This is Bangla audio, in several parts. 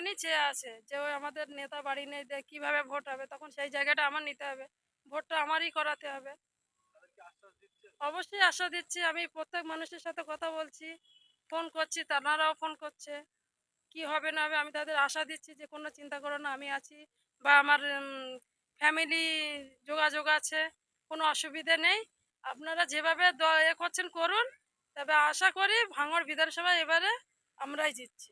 যখনই চেয়ে আছে যে, ওই আমাদের নেতা বাড়ি নেই কীভাবে ভোট হবে? তখন সেই জায়গাটা আমার নিতে হবে। ভোটটা আমারই করাতে হবে। অবশ্যই আশা দিচ্ছি। আমি প্রত্যেক মানুষের সাথে কথা বলছি, ফোন করছি, তারাও ফোন করছে। কি হবে, না হবে, আমি তাদের আশা দিচ্ছি যে, কোনো চিন্তা করো না, আমি আছি বা আমার ফ্যামিলি যোগাযোগ আছে, কোনো অসুবিধে নেই। আপনারা যেভাবে এ করছেন, করুন। তবে আশা করি ভাঙড় বিধানসভায় এবারে আমরাই জিতছি।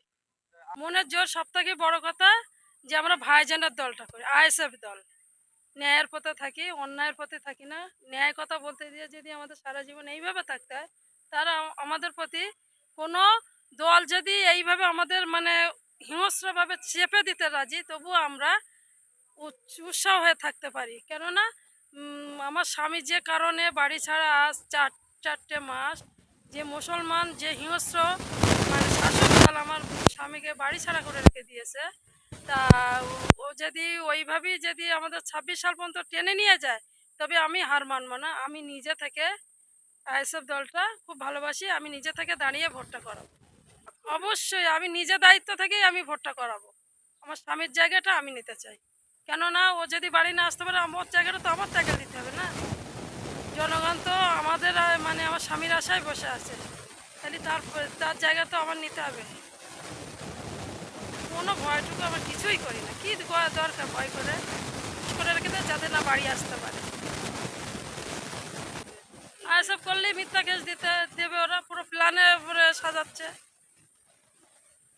মনের জোর সব থেকে বড় কথা যে আমরা ভাইজানের দলটা করি, আইএসএফ দল। ন্যায়ের পথে থাকি, অন্যায়ের পথে থাকি না। ন্যায় কথা বলতে দিয়ে যদি আমাদের সারা জীবন এইভাবে থাকতে হয়, তারা আমাদের প্রতি কোনো দল যদি এইভাবে আমাদের মানে হিংস্রভাবে চেপে দিতে রাজি, তবুও আমরা উৎস- উৎসাহ হয়ে থাকতে পারি। কেননা আমার স্বামী যে কারণে বাড়ি ছাড়া আজ চার, চারটে মাস যে মুসলমান, যে হিংস্র মানে শাসক দল আমার স্বামীকে বাড়ি ছাড়া করে রেখে দিয়েছে। তা ও- ও যদি ওইভাবেই যদি আমাদের ছাব্বিশ সাল পর্যন্ত টেনে নিয়ে যায়, তবে আমি হার মানবো না। আমি নিজে থেকে আইএসএফ দলটা খুব ভালোবাসি, আমি নিজে থেকে দাঁড়িয়ে ভোটটা করাবো। অবশ্যই আমি নিজে দায়িত্ব থেকেই আমি ভোটটা করাবো। আমার স্বামীর জায়গাটা আমি নিতে চাই। কেননা ও যদি বাড়ি না আসতে পারে, আমার জায়গাটা তো আমার জায়গা দিতে হবে না। জনগণ তো আমাদের মানে আমার স্বামীর আশায় বসে আছে। তাহলে তার তার জায়গা তো আমার নিতে হবে। কোনো ভয়টুকু আমার কিছুই করি না। কী করা দরকার ভয় করে? করে রেখে দেয় যাতে না বাড়ি আসতে পারে। আর এসব করলেই মিথ্যা কেস দিতে দেবে ওরা। পুরো প্ল্যানে পুরো সাজাচ্ছে।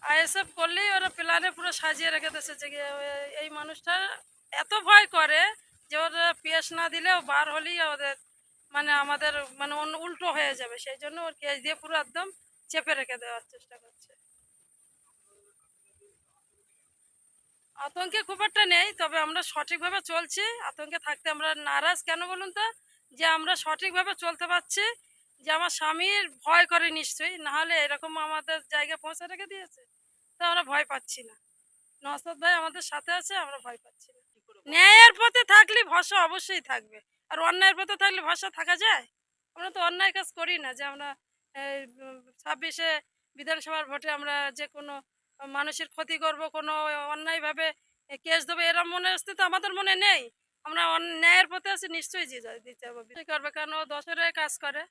আইএসএফ করলেই ওরা প্ল্যানে পুরো সাজিয়ে রেখে দিয়েছে যে এই মানুষটা এত ভয় করে যে ওরা পেশ না দিলেও বার হলেই ওদের মানে আমাদের মানে অন্য উল্টো হয়ে যাবে। সেই জন্য ওর কেস দিয়ে পুরো একদম চেপে রেখে দেওয়ার চেষ্টা করছে। আতঙ্কে খুব একটা নেই, তবে আমরা সঠিকভাবে চলছি। আতঙ্কে থাকতে আমরা নারাজ কেন বলুন তো? যে আমরা সঠিকভাবে চলতে পারছি, যে আমার স্বামীর ভয় করে নিশ্চয়ই নাহলে এরকম আমাদের জায়গায় পৌঁছে রেখে দিয়েছে। তো আমরা ভয় পাচ্ছি না। নসদ ভাই আমাদের সাথে আছে, আমরা ভয় পাচ্ছি না। ন্যায়ের পথে থাকলে ভরসা অবশ্যই থাকবে। আর অন্যায়ের পথে থাকলে ভরসা থাকা যায়? আমরা তো অন্যায় কাজ করি না যে আমরা ছাব্বিশে বিধানসভার ভোটে আমরা যে কোনো মানুষের ক্ষতি করব, কোনো অন্যায়ভাবে কেস দেবো, এরম মনে আসতে তো আমাদের মনে নেই। আমরা ন্যায়ের পথে আছি, নিশ্চয়ই দিতে হবে। করবে কারণ ও দশরে কাজ করে?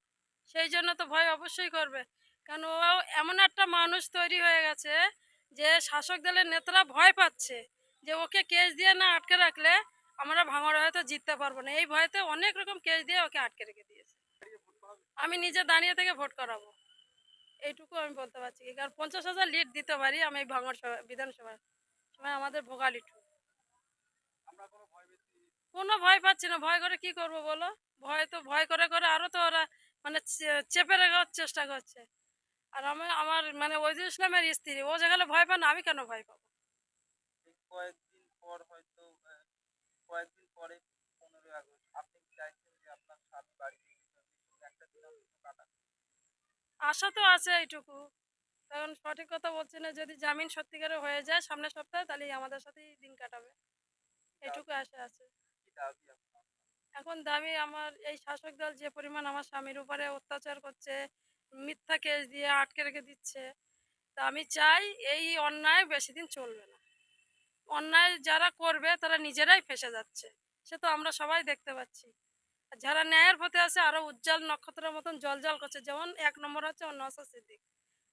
সেই জন্য তো ভয় অবশ্যই করবে। কারণ ও এমন একটা মানুষ তৈরি হয়ে গেছে যে শাসক দলের নেতারা ভয় পাচ্ছে যে ওকে কেস দিয়ে না আটকে রাখলে আমরা ভাঙড়ে হয়তো জিততে পারব না। এই ভয়তে অনেক রকম কেস দিয়ে ওকে আটকে রেখে দিয়েছে। আমি নিজে দাঁড়িয়ে থেকে ভোট করাবো। এইটুকু আমি বলতে পারছি কারণ পঞ্চাশ হাজার লিড দিতে পারি আমি এই ভাঙড় সভা বিধানসভায়। সময় আমাদের ভোগালি টু কোনো ভয় পাচ্ছি না। ভয় করে কি করব বলো? ভয় তো, ভয় করে করে আরও তো ওরা মানে চেপে রাখার চেষ্টা করছে। আর আমি, আমার মানে ওইজুল ইসলামের স্ত্রী, ও যেখানে ভয় পায় না, আমি কেন ভয় পাবো? কয়েকদিন পর হয়তো কয়েকদিন পরে পনেরোই আগস্ট। আপনি চাইছেন যে আপনার স্বামী বাড়িতে একটা দিন কাটান? আশা তো আছে এইটুকু। কারণ সঠিক কথা বলছি না যদি জামিন সত্যিকারে হয়ে যায় সামনের সপ্তাহে তাহলে আমাদের সাথেই দিন কাটাবে। এইটুকু আশা আছে। এখন দামি আমার এই শাসক দল যে পরিমাণ আমার স্বামীর উপরে অত্যাচার করছে মিথ্যা কেস দিয়ে আটকে রেখে দিচ্ছে তা আমি চাই এই অন্যায় বেশি দিন চলবে না। অন্যায় যারা করবে, তারা নিজেরাই ফেসে যাচ্ছে। সে তো আমরা সবাই দেখতে পাচ্ছি। যারা ন্যায়ের পথে আছে, আরও উজ্জ্বল নক্ষত্রের মতন জল জল করছে। যেমন এক নম্বর হচ্ছে নসা সিদ্দিক।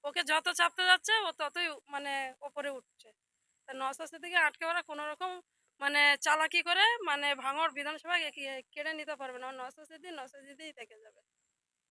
ওকে যত চাপতে যাচ্ছে, ও ততই মানে ওপরে উঠছে। তা নসা সিদ্দিকে আটকে ওরা কোনো রকম মানে চালাকি করে মানে ভাঙড় বিধানসভা কেড়ে নিতে পারবে না। নসা সিদ্দিক নসা সিদ্দিই থেকে যাবে।